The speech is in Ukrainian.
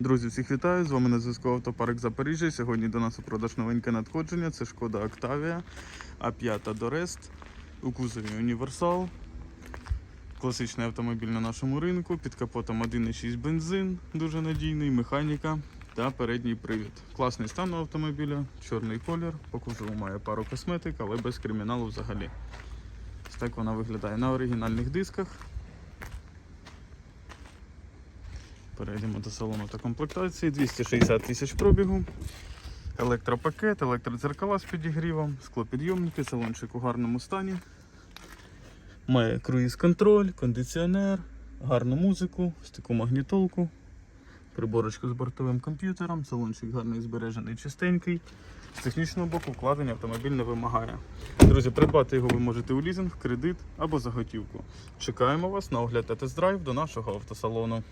Друзі, всіх вітаю! З вами на зв'язку Автопарк Запоріжжя. Сьогодні до нас у продаж новеньке надходження. Це шкода Octavia А5 Дорест у кузові Універсал. Класичний автомобіль на нашому ринку. Під капотом 1,6 бензин, дуже надійний, механіка та передній привід. Класний стан у автомобіля, чорний колір. По кузову має пару косметик, але без криміналу взагалі. Ось так вона виглядає на оригінальних дисках. Перейдемо до салону та комплектації. 260 тисяч пробігу. Електропакет, електродзеркала з підігрівом, склопідйомники, салончик у гарному стані. Має круїз-контроль, кондиціонер, гарну музику, ось таку магнітолку, приборочку з бортовим комп'ютером, салончик гарний збережений, чистенький. З технічного боку вкладення автомобіль не вимагає. Друзі, придбати його ви можете у лізинг, кредит або за готівку. Чекаємо вас на огляд та тест-драйв до нашого автосалону.